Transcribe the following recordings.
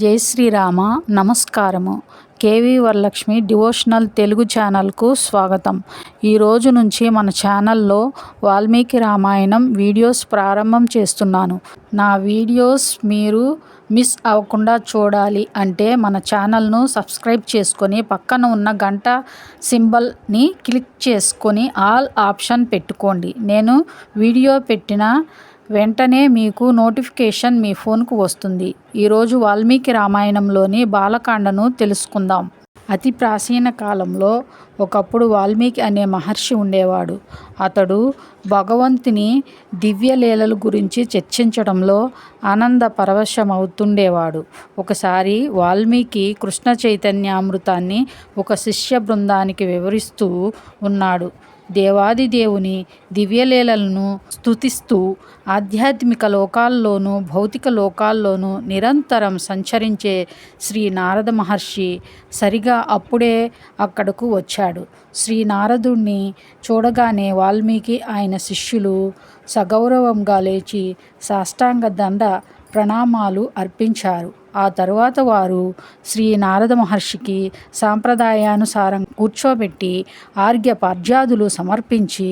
జై శ్రీరామ. నమస్కారము. KV Varalakshmi devotional Telugu ఛానల్కు స్వాగతం. ఈ రోజు నుంచి మన ఛానల్లో వాల్మీకి రామాయణం వీడియోస్ ప్రారంభం చేస్తున్నాను. నా వీడియోస్ మీరు మిస్ అవ్వకుండా చూడాలి అంటే మన ఛానల్ను సబ్స్క్రైబ్ చేసుకొని పక్కన ఉన్న గంట సింబల్ని క్లిక్ చేసుకొని ఆల్ ఆప్షన్ పెట్టుకోండి. నేను వీడియో పెట్టిన వెంటనే మీకు నోటిఫికేషన్ మీ ఫోన్కు వస్తుంది. ఈరోజు వాల్మీకి రామాయణంలోని బాలకాండను తెలుసుకుందాం. అతి ప్రాచీన కాలంలో ఒకప్పుడు వాల్మీకి అనే మహర్షి ఉండేవాడు. అతడు భగవంతుని దివ్యలీలల గురించి చర్చించడంలో ఆనంద పరవశమవుతుండేవాడు. ఒకసారి వాల్మీకి కృష్ణ చైతన్యామృతాన్ని ఒక శిష్య బృందానికి వివరిస్తూ ఉన్నాడు. దేవాది దేవుని దివ్యలీలలను స్తుతిస్తూ ఆధ్యాత్మిక లోకాల్లోనూ భౌతిక లోకాల్లోనూ నిరంతరం సంచరించే శ్రీ నారద మహర్షి సరిగా అప్పుడే అక్కడకు వచ్చాడు. శ్రీ నారదుణ్ణి చూడగానే వాల్మీకి ఆయన శిష్యులు సగౌరవంగా లేచి సాష్టాంగ దండ ప్రణామాలు అర్పించారు. ఆ తరువాత వారు శ్రీ నారద మహర్షికి సాంప్రదాయానుసారం కూర్చోబెట్టి ఆర్ఘ్యపార్జ్యాదులు సమర్పించి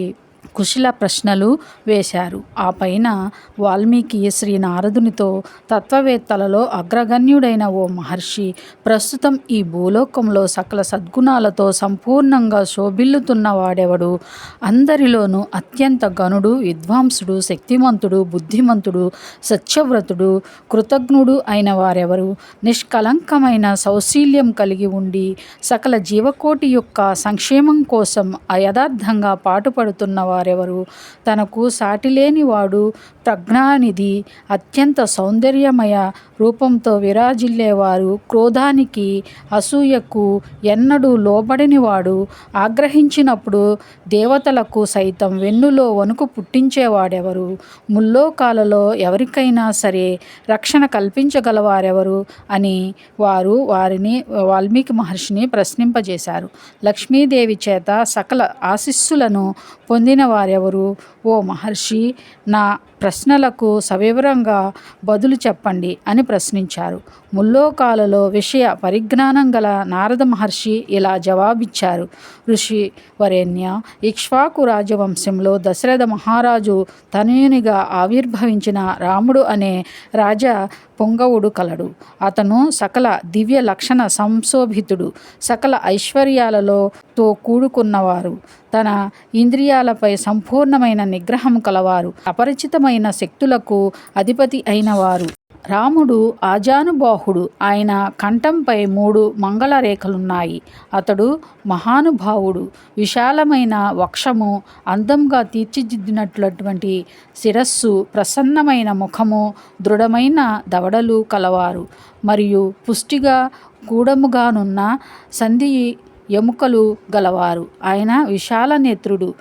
కుశల ప్రశ్నలు వేశారు. ఆ పైన వాల్మీకి శ్రీ నారదునితో తత్వవేత్తలలో అగ్రగణ్యుడైన ఓ మహర్షి ప్రస్తుతం ఈ భూలోకంలో సకల సద్గుణాలతో సంపూర్ణంగా శోభిల్లుతున్న వాడెవడు? అందరిలోనూ అత్యంత గనుడు విద్వాంసుడు శక్తిమంతుడు బుద్ధిమంతుడు సత్యవ్రతుడు కృతజ్ఞుడు అయిన వారెవరు? నిష్కలంకమైన సౌశీల్యం కలిగి ఉండి సకల జీవకోటి యొక్క సంక్షేమం కోసం యథార్థంగా పాటుపడుతున్న వారెవరు? తనకు సాటిలేని వాడు ప్రజ్ఞానిధి అత్యంత సౌందర్యమయ రూపంతో విరాజిల్లేవారు. క్రోధానికి అసూయకు ఎన్నడూ లోబడినవాడు. ఆగ్రహించినప్పుడు దేవతలకు సైతం వెన్నులో వణుకు పుట్టించేవాడెవరు? ముల్లోకాలలో ఎవరికైనా సరే రక్షణ కల్పించగలవారెవరు? అని వారు వారిని వాల్మీకి మహర్షిని ప్రశ్నింపజేశారు. లక్ష్మీదేవి చేత సకల ఆశిస్సులను పొందిన వారెవరు ఓ మహర్షి నా ప్రశ్నలకు సవివరంగా బదులు చెప్పండి అని ప్రశ్నించారు. ముల్లోకాలలో విషయ పరిజ్ఞానం గల నారద మహర్షి ఇలా జవాబిచ్చారు. ఋషి వరేణ్య ఇక్ష్వాకు రాజవంశంలో దశరథ మహారాజు తనయునిగా ఆవిర్భవించిన రాముడు అనే రాజా పొంగవుడు కలడు. అతను సకల దివ్య లక్షణ సంశోభితుడు. సకల ఐశ్వర్యాలలో తో కూడుకున్నవారు. తన ఇంద్రియాలపై సంపూర్ణమైన నిగ్రహం కలవారు. అపరిచితమైన శక్తులకు అధిపతి అయినవారు రాముడు ఆజానుబాహుడు. ఆయన కంఠంపై మూడు మంగళ రేఖలున్నాయి అతడు మహానుభావుడు. విశాలమైన వక్షము అందంగా తీర్చిదిద్దినట్లటువంటి శిరస్సు ప్రసన్నమైన ముఖము దృఢమైన దవడలు కలవారు. మరియు పుష్టిగా గూఢముగానున్న సంధి ఎముకలు గలవారు. ఆయన విశాల నేత్రుడు.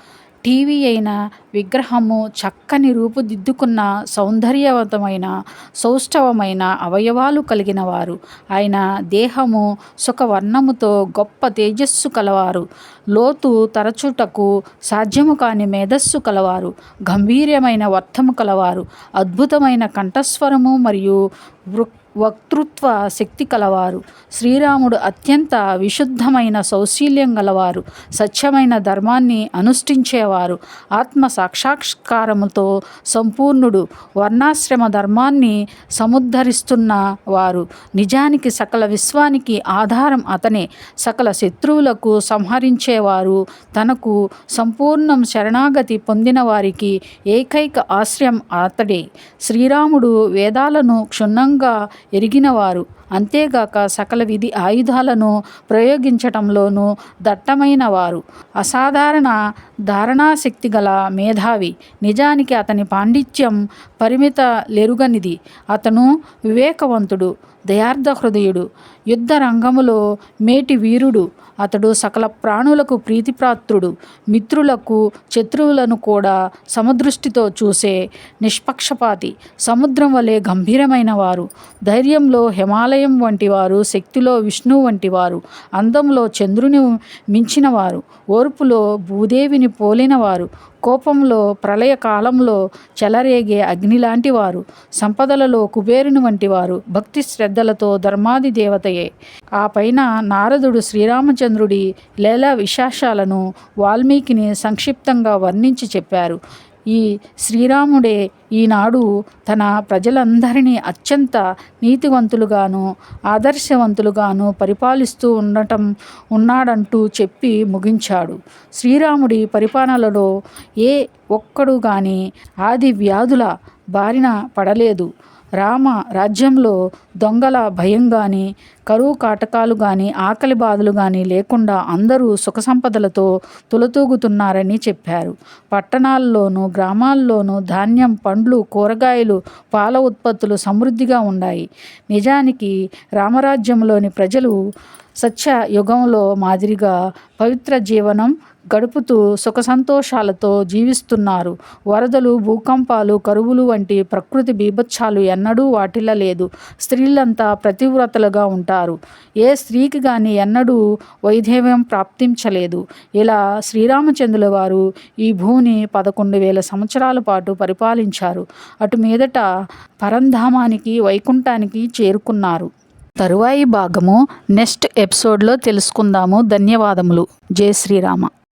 టీవీ అయిన విగ్రహము చక్కని రూపుదిద్దుకున్న సౌందర్యవంతమైన సౌష్ఠవమైన అవయవాలు కలిగిన వారు ఆయన దేహము సుఖవర్ణముతో గొప్ప తేజస్సు కలవారు. లోతు తరచుటకు సాధ్యము కాని మేధస్సు కలవారు. గంభీర్యమైన వర్తము కలవారు. అద్భుతమైన కంఠస్వరము మరియు వృక్ వక్తృత్వ శక్తి కలవారు. శ్రీరాముడు అత్యంత విశుద్ధమైన సౌశీల్యం గలవారు. సత్యమైన ధర్మాన్ని అనుష్ఠించేవారు. ఆత్మ సాక్షాత్కారముతో సంపూర్ణుడు. వర్ణాశ్రమ ధర్మాన్ని సముద్ధరిస్తున్న వారు. నిజానికి సకల విశ్వానికి ఆధారం అతనే. సకల శత్రువులకు సంహరించేవారు. తనకు సంపూర్ణం శరణాగతి పొందిన వారికి ఏకైక ఆశ్రయం అతడే. శ్రీరాముడు వేదాలను క్షుణ్ణంగా ఎరిగినవారు. అంతేగాక సకల విధి ఆయుధాలను ప్రయోగించటంలోనూ దట్టమైన వారు అసాధారణ ధారణాశక్తి గల మేధావి. నిజానికి అతని పాండిత్యం పరిమిత లెరుగనిది. అతను వివేకవంతుడు. దయార్థ హృదయుడు యుద్ధ రంగములో మేటి వీరుడు అతడు సకల ప్రాణులకు ప్రీతిపాత్రుడు మిత్రులకు శత్రువులను కూడా సమదృష్టితో చూసే నిష్పక్షపాతి సముద్రం వలె గంభీరమైన వారు ధైర్యంలో హిమాలయం వంటి వారు శక్తిలో విష్ణువు వంటి వారు అందంలో చంద్రుని మించినవారు ఓర్పులో భూదేవిని పోలినవారు కోపంలో ప్రళయ కాలంలో చెలరేగే అగ్నిలాంటి వారు సంపదలలో కుబేరుని వంటి వారు భక్తి శ్రద్ధలతో ధర్మాది దేవతయే. ఆ పైన నారదుడు శ్రీరామచంద్రుడి లేలా విశాషాలను వాల్మీకిని సంక్షిప్తంగా వర్ణించి చెప్పారు. ఈ శ్రీరాముడే ఈనాడు తన ప్రజలందరినీ అత్యంత నీతివంతులుగాను ఆదర్శవంతులుగాను పరిపాలిస్తూ ఉండటం ఉన్నాడంటూ చెప్పి ముగించాడు. శ్రీరాముడి పరిపాలనలో ఏ ఒక్కడు కానీ ఆది వ్యాధుల బారిన పడలేదు. రామ రాజ్యంలో దొంగల భయం కానీ కరువు కాటకాలు కానీ ఆకలి బాధలు కానీ లేకుండా అందరూ సుఖ సంపదలతో తులతూగుతున్నారని చెప్పారు. పట్టణాల్లోనూ గ్రామాల్లోనూ ధాన్యం పండ్లు కూరగాయలు పాల ఉత్పత్తులు సమృద్ధిగా ఉన్నాయి. నిజానికి రామరాజ్యంలోని ప్రజలు సత్య యుగంలో మాదిరిగా పవిత్ర జీవనం గడుపుతూ సుఖ సంతోషాలతో జీవిస్తున్నారు. వరదలు భూకంపాలు కరువులు వంటి ప్రకృతి బీభత్సాలు ఎన్నడూ వాటిల్ల లేదు. స్త్రీలంతా ప్రతివ్రతలుగా ఉంటారు. ఏ స్త్రీకి కానీ ఎన్నడూ వైధేవ్యం ప్రాప్తించలేదు. ఇలా శ్రీరామచంద్రుల వారు ఈ భూమిని పదకొండు వేల సంవత్సరాల పాటు పరిపాలించారు. అటు మీదట పరంధామానికి వైకుంఠానికి చేరుకున్నారు. తరువాయి భాగము నెక్స్ట్ ఎపిసోడ్లో తెలుసుకుందాము. ధన్యవాదములు. జై శ్రీరామ.